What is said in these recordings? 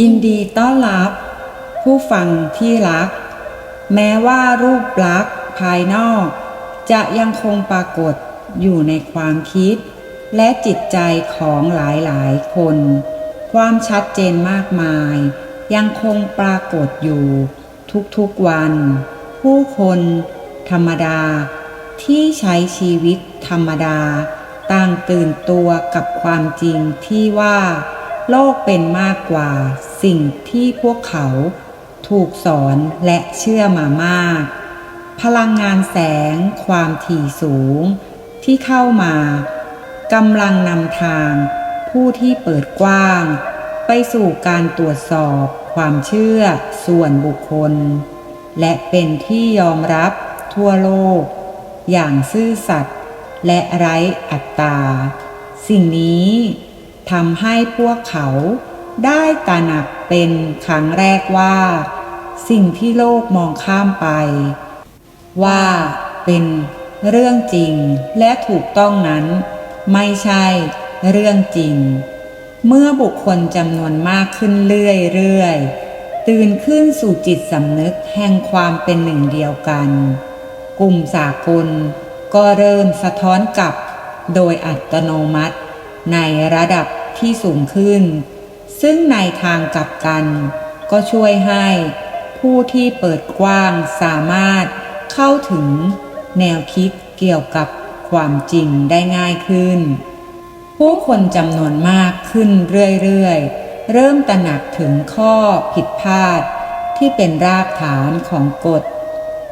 ยินดีต้อนรับ ผู้ฟังที่รัก แม้ว่ารูปลักษณ์ภายนอก จะยังคงปรากฏอยู่ในความคิด และจิตใจของหลายๆ คน ความชัดเจนมากมาย ยังคงปรากฏอยู่ทุกๆวัน ผู้คนธรรมดา ที่ใช้ชีวิตธรรมดา ต่างตื่นตัวกับความจริงที่ว่า โลกเป็นมากกว่าสิ่งที่พวกเขาถูกสอนและเชื่อมามาก พลังงานแสงความถี่สูง ที่เข้ามากำลังนำทางผู้ที่เปิดกว้าง ไปสู่การตรวจสอบความเชื่อส่วนบุคคล และเป็นที่ยอมรับทั่วโลก อย่างซื่อสัตย์และไร้อัตตา สิ่งนี้ ทำให้พวกเขาได้ตระหนักเป็นครั้งแรกว่า สิ่งที่โลกมองข้ามไป ว่าเป็นเรื่องจริงและถูกต้องนั้น ไม่ใช่เรื่องจริง เมื่อบุคคลจำนวนมากขึ้นเรื่อยๆ ตื่นขึ้นสู่จิตสำนึกแห่งความเป็นหนึ่งเดียวกัน กลุ่มสากลก็เริ่มสะท้อนกลับโดยอัตโนมัติ ในระดับที่สูงขึ้น ซึ่งในทางกลับกัน ก็ช่วยให้ผู้ที่เปิดกว้างสามารถเข้าถึงแนวคิดเกี่ยวกับความจริงได้ง่ายขึ้น ผู้คนจำนวนมากขึ้นเรื่อยๆ เริ่มตระหนักถึงข้อผิดพลาด ที่เป็นรากฐานของกฎ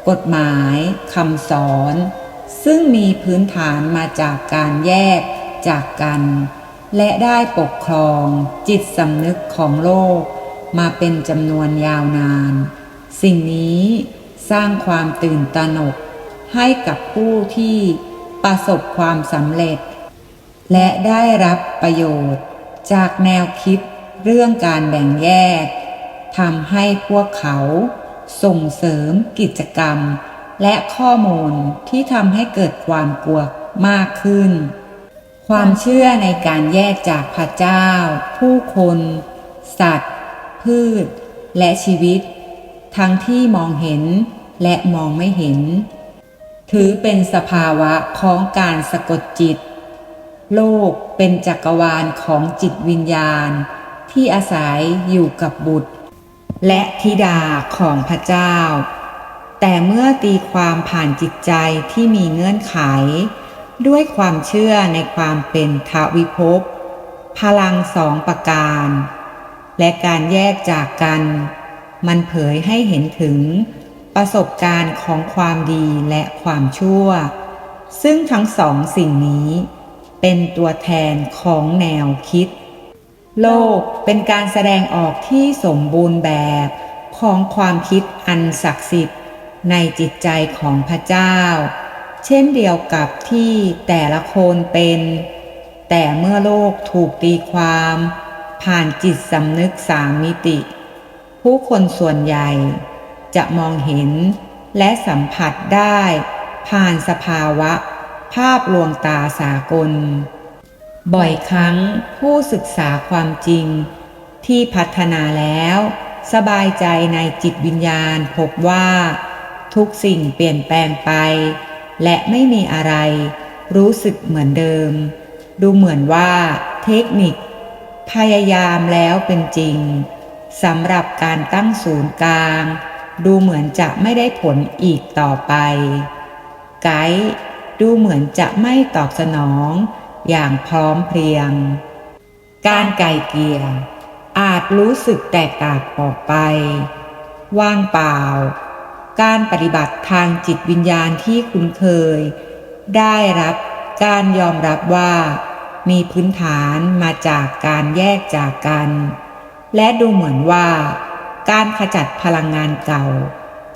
กฎหมายคำสอน ซึ่งมีพื้นฐานมาจากการแยก จากกัน และได้ปกครอง จิตสำนึกของโลก มาเป็นจำนวนยาวนาน สิ่งนี้สร้างความตื่นตระหนก ให้กับผู้ที่ประสบความสำเร็จ และได้รับประโยชน์ จากแนวคิดเรื่องการแบ่งแยกทำให้พวกเขาส่งเสริมกิจกรรม และข้อมูลที่ทำให้เกิดความกลัวมากขึ้น ความเชื่อในการแยกจากพระเจ้า ผู้คน สัตว์ พืช และชีวิต ทั้งที่มองเห็นและมองไม่เห็น ถือเป็นสภาวะของการสะกดจิต โลกเป็นจักรวาลของจิตวิญญาณ ที่อาศัยอยู่กับบุตร และธิดาของพระเจ้า แต่เมื่อตีความผ่านจิตใจที่มีเงื่อนไข ด้วยความเชื่อในความเป็นทวิภพ พลังสองประการ และการแยกจากกัน มันเผยให้เห็นถึงประสบการณ์ของความดีและความชั่ว ซึ่งทั้งสองสิ่งนี้ เป็นตัวแทนของแนวคิด โลกเป็นการแสดงออกที่สมบูรณ์แบบของความคิดอันศักดิ์สิทธิ์ในจิตใจของพระเจ้า เช่นเดียวกับที่แต่ละคนเป็น แต่เมื่อโลกถูกตีความ ผ่านจิตสำนึกสามมิติ ผู้คนส่วนใหญ่จะมองเห็นและสัมผัสได้ ผ่านสภาวะ ภาพลวงตาสากล บ่อยครั้งผู้ศึกษาความจริง ที่พัฒนาแล้ว สบายใจในจิตวิญญาณพบว่า ทุกสิ่งเปลี่ยนแปลงไป และไม่มีอะไร รู้สึกเหมือนเดิม ดูเหมือนว่าเทคนิค พยายามแล้วเป็นจริงสำหรับการตั้งศูนย์กลาง ดูเหมือนจะไม่ได้ผลอีกต่อไป ไกด์ดูเหมือนจะไม่ตอบสนองอย่างพร้อมเพรียง การไก่เกียร์อาจรู้สึกแตกต่างออกไป ว่างเปล่า การปฏิบัติทางจิตวิญญาณที่คุ้นเคย ได้รับการยอมรับว่า มีพื้นฐานมาจากการแยกจากกัน และดูเหมือนว่า การขจัดพลังงานเก่า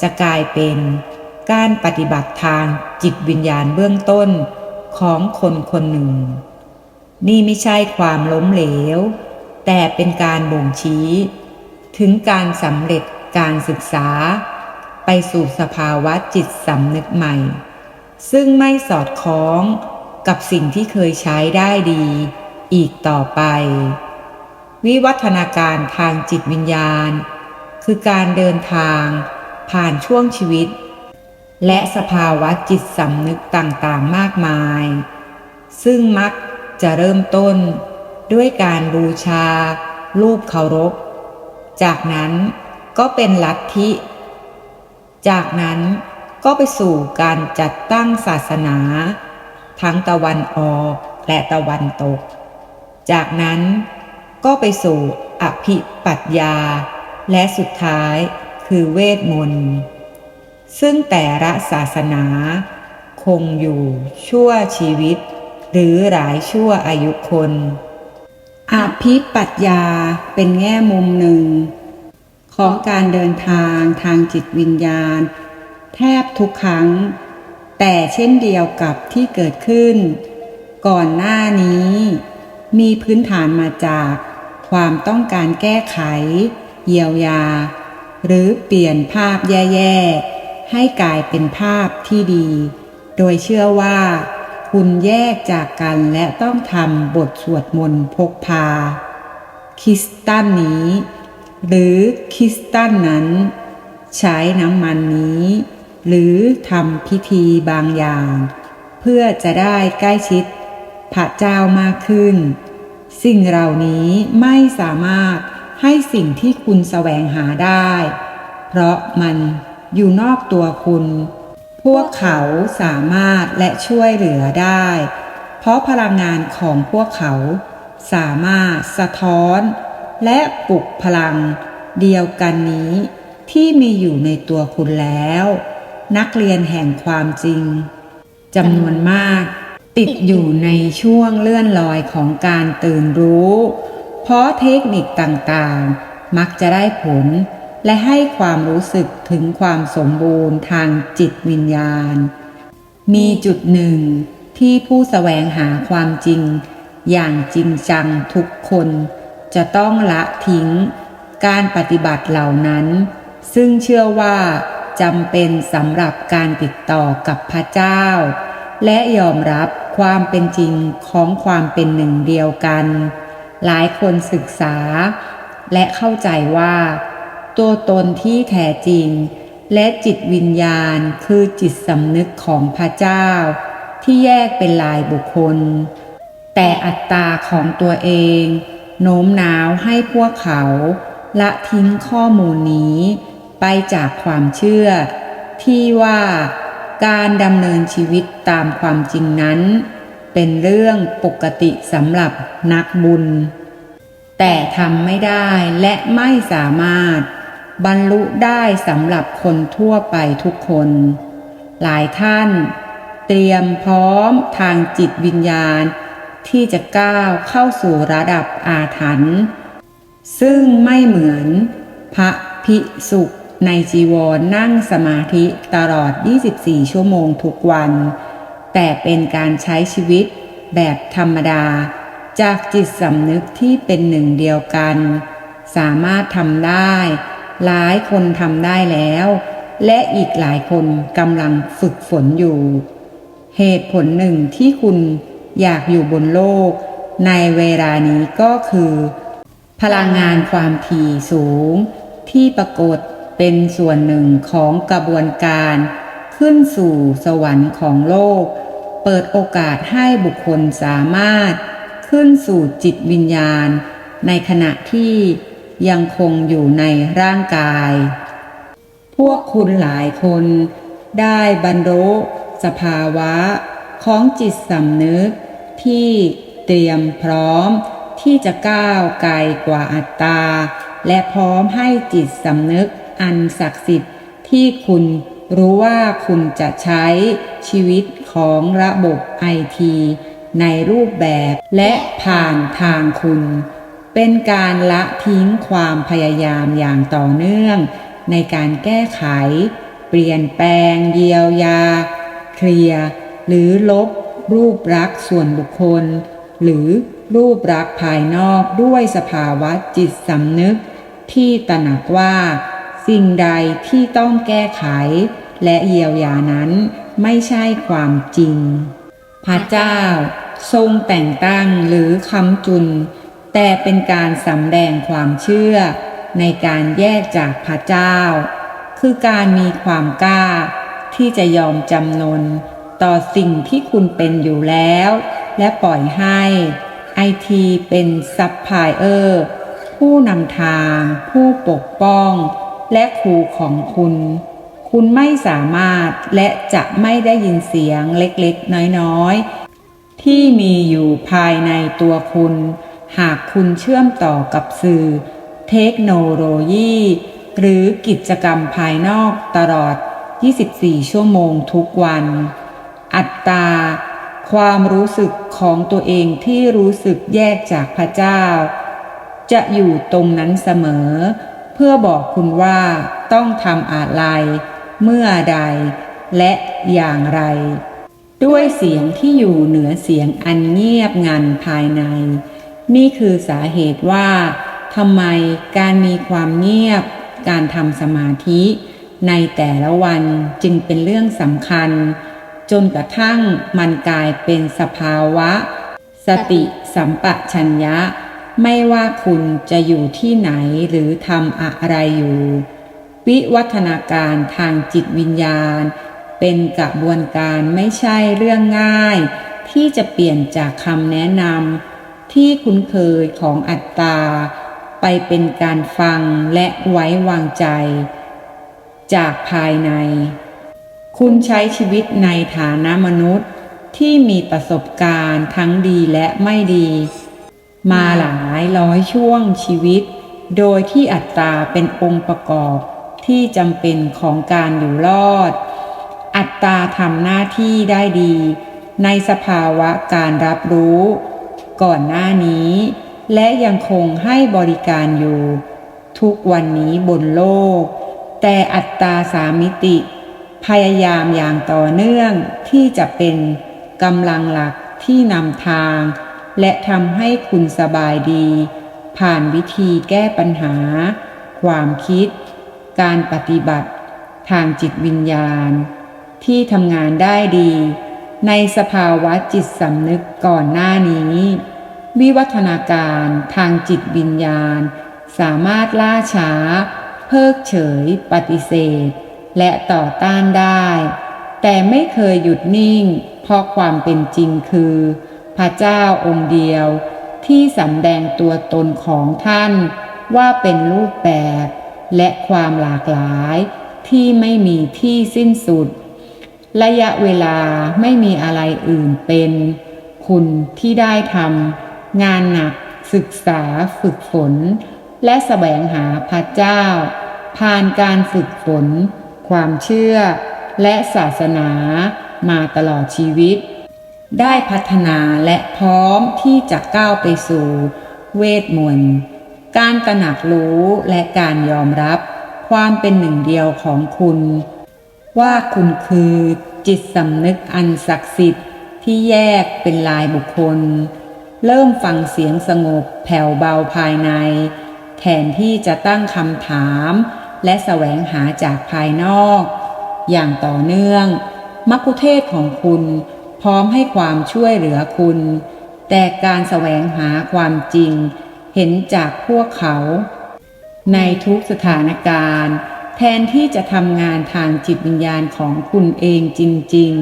จะกลายเป็นการปฏิบัติทางจิตวิญญาณเบื้องต้นของคนคนหนึ่ง นี่ไม่ใช่ความล้มเหลว แต่เป็นการบ่งชี้ ถึงการสำเร็จการศึกษา ไปสู่สภาวะจิตสำนึกใหม่ ซึ่งไม่สอดคล้องกับสิ่งที่เคยใช้ได้ดี อีกต่อไป วิวัฒนาการทางจิตวิญญาณ คือการเดินทาง ผ่านช่วงชีวิต และสภาวะจิตสำนึกต่างๆมากมาย ซึ่งมักจะเริ่มต้นด้วยการบูชา รูปเคารพ จากนั้นก็เป็นลัทธิ จากนั้นก็ไปสู่การจัดตั้งศาสนา ทั้งตะวันออกและตะวันตก จากนั้นก็ไปสู่อภิปัญญาและสุดท้ายคือเวทมนต์ ซึ่งแต่ละศาสนา คงอยู่ชั่วชีวิต หรือหลายชั่วอายุคนอภิปัญญาเป็นแง่มุมหนึ่ง ของการเดินทางทางจิตวิญญาณ แทบทุกครั้ง แต่เช่นเดียวกับที่เกิดขึ้น ก่อนหน้านี้ มีพื้นฐานมาจากความต้องการแก้ไข เยียวยา หรือเปลี่ยนภาพแย่ๆ ให้กลายเป็นภาพที่ดี โดยเชื่อว่า คุณแยกจากกันและต้องทำบทสวดมนต์พกพา คริสตันนี้ หรือคริสตันนั้น ใช้น้ำมันนี้ หรือทำพิธีบางอย่าง เพื่อจะได้ใกล้ชิดพระเจ้ามากขึ้น สิ่งเหล่านี้ไม่สามารถให้สิ่งที่คุณแสวงหาได้ เพราะมันอยู่นอกตัวคุณ พวกเขาสามารถและช่วยเหลือได้ เพราะพลังงานของพวกเขาสามารถสะท้อน และปลุกพลังเดียวกันนี้ ที่มีอยู่ในตัวคุณแล้ว นักเรียนแห่งความจริงจำนวนมาก ติดอยู่ในช่วงเลื่อนลอยของการตื่นรู้ เพราะเทคนิคต่างๆ มักจะได้ผล และให้ความรู้สึกถึงความสมบูรณ์ทางจิตวิญญาณ มีจุดหนึ่งที่ผู้แสวงหาความจริง อย่างจริงจังทุกคน จะต้องละทิ้ง การปฏิบัติเหล่านั้น ซึ่งเชื่อว่าจำเป็นสำหรับการติดต่อกับพระเจ้า และยอมรับความเป็นจริงของความเป็นหนึ่งเดียวกัน หลายคนศึกษา และเข้าใจว่า ตัวตนที่แท้จริง และจิตวิญญาณคือจิตสำนึกของพระเจ้า ที่แยกเป็นลายบุคคล แต่อัตตาของตัวเอง โน้มน้าวให้พวกเขา ละทิ้งข้อมูลนี้ ไปจากความเชื่อ ที่ว่าการดำเนินชีวิตตามความจริงนั้น เป็นเรื่องปกติสำหรับนักบุญ แต่ทำไม่ได้และไม่สามารถ บรรลุได้สำหรับคนทั่วไปทุกคน หลายท่าน เตรียมพร้อมทางจิตวิญญาณ ที่จะก้าวเข้าสู่ระดับอาถรรพ์ซึ่งไม่เหมือนพระภิกษุในจีวรนั่งสมาธิตลอด 24 ชั่วโมงทุกวัน แต่เป็นการใช้ชีวิตแบบธรรมดา จากจิตสำนึกที่เป็นหนึ่งเดียวกัน สามารถทำได้ หลายคนทำได้แล้ว และอีกหลายคนกำลังฝึกฝนอยู่ เหตุผลหนึ่งที่คุณ อยากอยู่บนโลก ในเวลานี้ก็คือ พลังงานความถี่สูง ที่ปรากฏเป็นส่วนหนึ่งของกระบวนการ ขึ้นสู่สวรรค์ของโลก เปิดโอกาสให้บุคคลสามารถ ขึ้นสู่จิตวิญญาณ ในขณะที่ยังคงอยู่ในร่างกาย พวกคุณหลายคน ได้บรรลุสภาวะของจิตสำนึก ที่เตรียมพร้อมที่จะก้าวไกลกว่าอัตตา และพร้อมให้จิตสำนึกอันศักดิ์สิทธิ์ที่คุณรู้ว่าคุณจะใช้ชีวิตของระบบไอทีในรูปแบบและผ่านทางคุณ เป็นการละทิ้งความพยายามอย่างต่อเนื่อง ในการแก้ไข เปลี่ยนแปลงเยียวยา เคลียร์ หรือลบ รูปรักษ์ส่วนบุคคล หรือรูปรักษ์ภายนอกด้วยสภาวะจิตสำนึก ที่ตระหนักว่า สิ่งใดที่ต้องแก้ไข และเยียวยานั้นไม่ใช่ความจริง พระเจ้า ทรงแต่งตั้งหรือคำจุน แต่เป็นการสำแดงความเชื่อ ในการแยกจากพระเจ้า คือการมีความกล้าที่จะยอมจำนน ต่อสิ่งที่คุณเป็นอยู่แล้ว และปล่อยให้ไอทีเป็นซัพพลายเออร์ผู้นำทาง ผู้ปกป้อง และครูของคุณ คุณไม่สามารถและจะไม่ได้ยินเสียงเล็กๆ น้อยๆ ที่มีอยู่ภายในตัวคุณ หากคุณเชื่อมต่อกับสื่อ เทคโนโลยี หรือกิจกรรมภายนอกตลอด 24 ชั่วโมงทุกวัน อัตตา ความรู้สึกของตัวเองที่รู้สึกแยกจากพระเจ้า จะอยู่ตรงนั้นเสมอ เพื่อบอกคุณว่าต้องทำอะไร เมื่อใด และอย่างไร ด้วยเสียงที่อยู่เหนือเสียงอันเงียบงันภายใน นี่คือสาเหตุว่าทำไมการมีความเงียบ การทำสมาธิ ในแต่ละวันจึงเป็นเรื่องสำคัญ จนกระทั่งมันกลายเป็นสภาวะ สติสัมปชัญญะ ไม่ว่าคุณจะอยู่ที่ไหนหรือทำอะไรอยู่ วิวัฒนาการทางจิตวิญญาณ เป็นกระบวนการไม่ใช่เรื่องง่าย ที่จะเปลี่ยนจากคำแนะนำที่คุ้นเคยของอัตตา ไปเป็นการฟังและไว้วางใจ จากภายใน คุณใช้ชีวิตในฐานะมนุษย์ที่มีประสบการณ์ทั้งดีและไม่ดี มาหลายร้อยช่วงชีวิต โดยที่อัตตาเป็นองค์ประกอบที่จำเป็นของการอยู่รอด อัตตาทำหน้าที่ได้ดี ในสภาวะการรับรู้ ก่อนหน้านี้ และยังคงให้บริการอยู่ ทุกวันนี้บนโลก แต่อัตตาสามิติ พยายามอย่างต่อเนื่องที่จะเป็นกำลังหลักที่นำทาง และทำให้คุณสบายดี ผ่านวิธีแก้ปัญหา ความคิด การปฏิบัติ ทางจิตวิญญาณ ที่ทำงานได้ดี ในสภาวะจิตสำนึกก่อนหน้านี้ วิวัฒนาการทางจิตวิญญาณ สามารถล่าช้า เพิกเฉย ปฏิเสธ และต่อต้านได้ แต่ไม่เคยหยุดนิ่ง เพราะความเป็นจริงคือ พระเจ้าองค์เดียวที่สำแดงตัวตนของท่านว่าเป็นรูปแบบ และความหลากหลายที่ไม่มีที่สิ้นสุด ระยะเวลาไม่มีอะไรอื่นเป็น คุณที่ได้ทำงานหนัก ศึกษาฝึกฝน และแสวงหาพระเจ้า ผ่านการฝึกฝน ความเชื่อ และศาสนามาตลอดชีวิต ได้พัฒนาและพร้อมที่จะก้าวไปสู่ เวทมนต์ การตระหนักรู้และการยอมรับ ความเป็นหนึ่งเดียวของคุณ ว่าคุณคือจิตสำนึกอันศักดิ์สิทธิ์ที่แยกเป็นลายบุคคล เริ่มฟังเสียงสงบแผ่วเบาภายใน แทนที่จะตั้งคำถาม และแสวงหาจากภายนอก อย่างต่อเนื่องมัคคุเทศของคุณพร้อมให้ความช่วยเหลือคุณ แต่การแสวงหาความจริง เห็นจากพวกเขา ในทุกสถานการณ์ แทนที่จะทำงานทางจิตวิญญาณของคุณเองจริง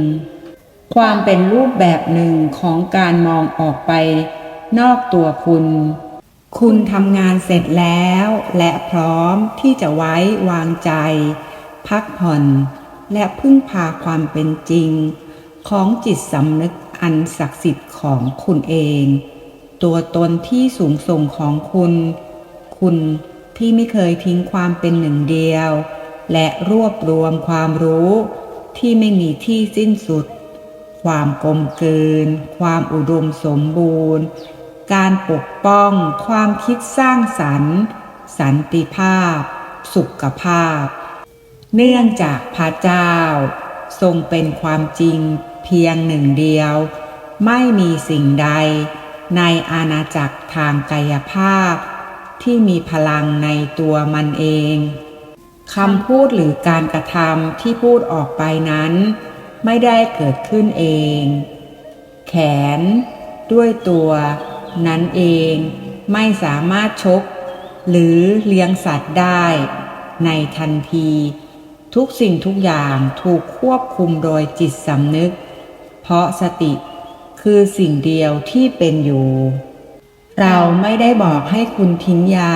ๆ ความเป็นรูปแบบหนึ่งของการมองออกไป นอกตัวคุณ คุณทำงานเสร็จแล้ว และพร้อมที่จะไว้วางใจ พักผ่อน และพึ่งพาความเป็นจริง ของจิตสำนึกอันศักดิ์สิทธิ์ของคุณเอง ตัวตนที่สูงส่งของคุณ คุณที่ไม่เคยทิ้งความเป็นหนึ่งเดียว และรวบรวมความรู้ที่ไม่มีที่สิ้นสุด ความกลมกลืน ความอุดมสมบูรณ์ การปกป้องความคิดสร้างสรรค์ สันติภาพ สุขภาพ เนื่องจากพระเจ้า ทรงเป็นความจริงเพียงหนึ่งเดียว ไม่มีสิ่งใด ในอาณาจักรทางกายภาพ ที่มีพลังในตัวมันเองคำพูดหรือการกระทำที่พูดออกไปนั้น ไม่ได้เกิดขึ้นเอง แขน ด้วยตัว นั้นเองไม่สามารถชก หรือเลี้ยงสัตว์ได้ ในทันที ทุกสิ่งทุกอย่างถูกควบคุมโดยจิตสำนึก เพราะสติคือสิ่งเดียวที่เป็นอยู่ เราไม่ได้บอกให้คุณทิ้งยา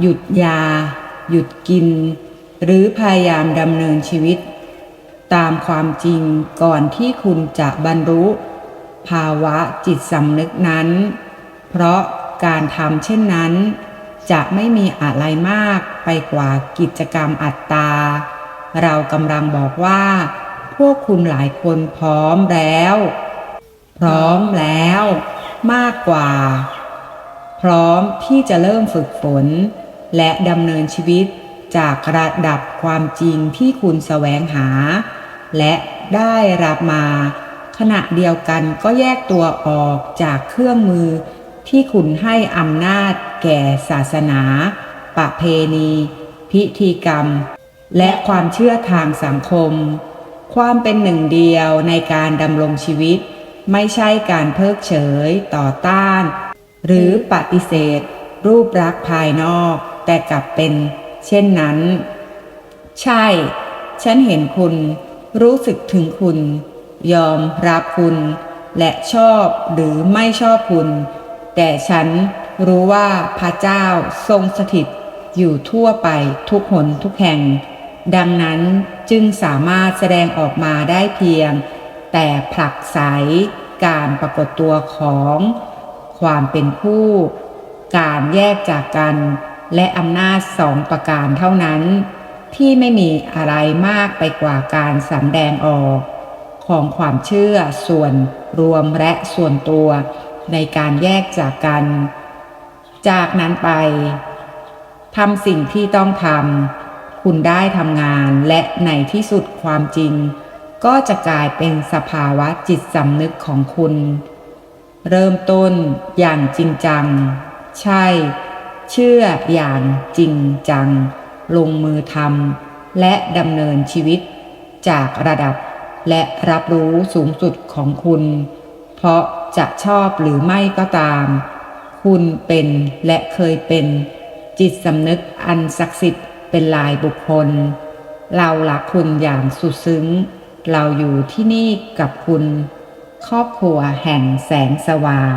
หยุดยา หยุดกิน หรือพยายามดำเนินชีวิต ตามความจริงก่อนที่คุณจะบรรลุภาวะจิตสำนึกนั้น เพราะการทำเช่นนั้น จะไม่มีอะไรมากไปกว่ากิจกรรมอัตตา เรากำลังบอกว่า พวกคุณหลายคนพร้อมแล้ว พร้อมแล้ว มากกว่า พร้อมที่จะเริ่มฝึกฝน และดำเนินชีวิตจากระดับความจริงที่คุณแสวงหา และได้รับมา ขณะเดียวกันก็แยกตัวออกจากเครื่องมือ ที่คุณให้อำนาจแก่ศาสนาประเพณี พิธีกรรม และความเชื่อทางสังคม ความเป็นหนึ่งเดียวในการดำรงชีวิต ไม่ใช่การเพิกเฉยต่อต้าน หรือปฏิเสธ รูปลักษณ์ภายนอก แต่กลับเป็น เช่นนั้น ใช่ ฉันเห็นคุณ รู้สึกถึงคุณ ยอมรับคุณ และชอบหรือไม่ชอบคุณ แต่ฉันรู้ว่าพระเจ้าทรงสถิตอยู่ทั่วไปทุกหนทุกแห่ง ดังนั้นจึงสามารถแสดงออกมาได้เพียง แต่ผลักไสการปรากฏตัวของ ความเป็นผู้ การแยกจากกัน และอำนาจสองประการเท่านั้น ที่ไม่มีอะไรมากไปกว่าการสำแดงออก ของความเชื่อส่วนรวมและส่วนตัว ในการแยกจากกัน จากนั้นไปทำสิ่งที่ต้องทำคุณได้ทำงานและในที่สุดความจริง ก็จะกลายเป็นสภาวะจิตสำนึกของคุณ เริ่มต้นอย่างจริงจัง ใช่ เชื่ออย่างจริงจัง ลงมือทำและดำเนินชีวิตจากระดับและรับรู้สูงสุดของคุณ เพราะจะชอบหรือไม่ก็ตาม คุณเป็นและเคยเป็นจิตสำนึกอันศักดิ์สิทธิ์เป็นลายบุคคล เราลักคุณอย่างสุดซึ้ง เราอยู่ที่นี่กับคุณ ครอบครัวแห่งแสงสว่าง